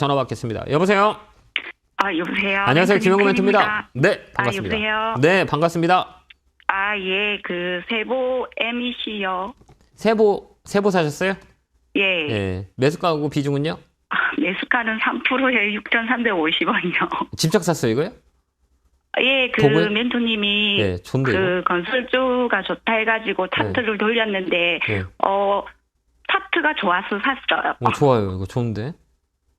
전화 받겠습니다. 여보세요. 아 여보세요. 안녕하세요. 멘토님 김영구. 팬입니다. 네, 반갑습니다. 아, 여보세요? 네, 반갑습니다. 아 예, 그 세보 MEC요. 세보 세보 사셨어요? 예. 예. 매수가하고 비중은요? 아, 매수가는 3%에 6,350원이요. 직접 샀어요, 이거요? 예, 그 보고요? 멘토님이 예. 그 건설주가 좋다 해가지고 차트를 돌렸는데 예. 어 차트가 좋아서 샀어요. 어, 좋아요. 이거 좋은데.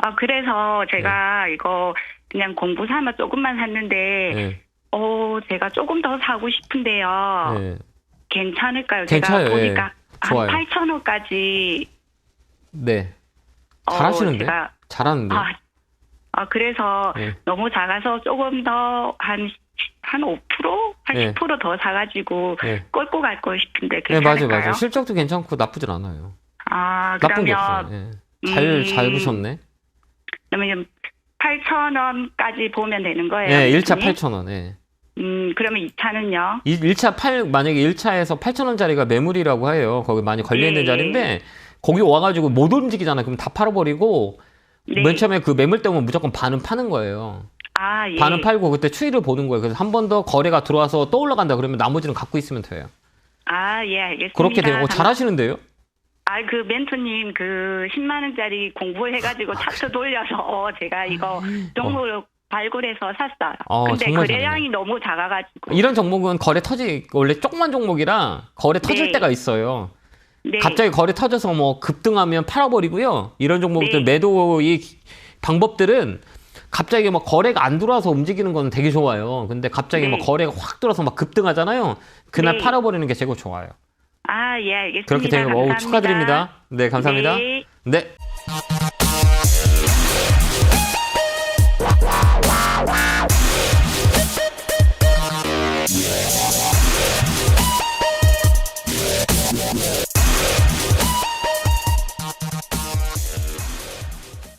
아 그래서 제가 네. 이거 그냥 공부 삼아 조금만 샀는데 예. 어 제가 조금 더 사고 싶은데요. 예. 괜찮을까요? 괜찮아요, 제가 예. 보니까 좋아요. 한 8,000원까지 네. 어, 잘하시는데? 제가 잘하는데. 아, 아 그래서 예. 너무 작아서 조금 더 한 한 5%? 한 예. 10%더 사가지고 예. 끌고 갈고 싶은데 네, 맞아요, 괜찮을까요? 맞아요. 실적도 괜찮고 나쁘진 않아요. 아 나쁜 게 그러면 없어요. 예. 잘, 음, 잘 보셨네. 그러면 8,000원까지 보면 되는 거예요? 예, 1차 선생님? 8,000원. 예. 음 그러면 2차는요? 1 차 8, 만약에 1차에서 8,000원짜리가 매물이라고 해요. 거기 많이 걸려있는 예. 자리인데, 거기 와가지고 못 움직이잖아. 그럼 다 팔아버리고, 네. 맨 처음에 그 매물 때문에 무조건 반은 파는 거예요. 아 예. 반은 팔고 그때 추이를 보는 거예요. 그래서 한 번 더 거래가 들어와서 또 올라간다 그러면 나머지는 갖고 있으면 돼요. 아 예 알겠습니다. 그렇게 되고 감- 잘하시는데요? 아, 그 멘토님 그 10만 원짜리 공부해가지고 차트 돌려서 어, 제가 이거 종목을 발굴해서 샀어요. 어, 근데 거래량이 너무 작아가지고. 이런 종목은 거래 터지 원래 조그만 종목이라 거래 터질 네. 때가 있어요. 네. 갑자기 거래 터져서 뭐 급등하면 팔아버리고요. 이런 종목들 네. 매도의 방법들은 갑자기 막 거래가 안 들어와서 움직이는 건 되게 좋아요. 근데 갑자기 네. 막 거래가 확 들어서 막 급등하잖아요. 그날 네. 팔아버리는 게 제일 좋아요. 아, 예, 알겠습니다. 그렇게 되면 어우 감사합니다. 축하드립니다. 네, 감사합니다. 네. 네.